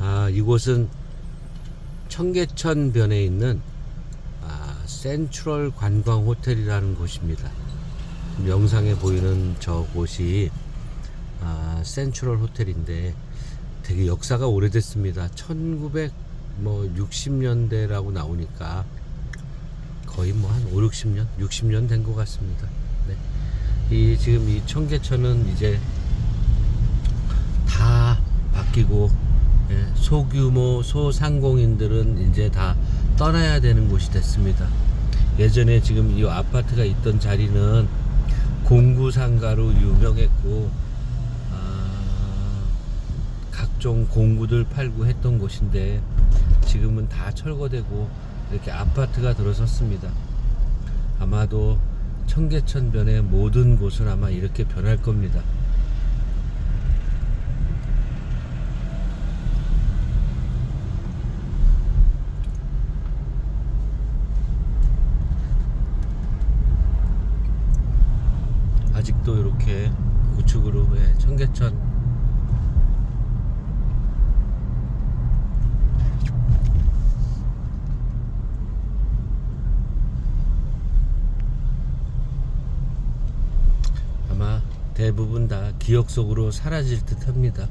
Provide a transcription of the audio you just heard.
아, 이곳은 청계천변에 있는 아, 센트럴 관광 호텔이라는 곳입니다. 영상에 보이는 저 곳이 아, 센트럴 호텔인데 되게 역사가 오래됐습니다. 1960년대라고 나오니까 거의 뭐 한 5, 60년, 60년 된 것 같습니다. 네. 이 지금 이 청계천은 이제 다 바뀌고 예, 소규모 소상공인들은 이제 다 떠나야 되는 곳이 됐습니다. 예전에 지금 이 아파트가 있던 자리는 공구상가로 유명했고 아, 각종 공구들 팔고 했던 곳인데 지금은 다 철거되고 이렇게 아파트가 들어섰습니다. 아마도 청계천변의 모든 곳은 아마 이렇게 변할 겁니다. 아직도 이렇게 우측으로 예, 청계천 아마 대부분 다 기억 속으로 사라질 듯 합니다.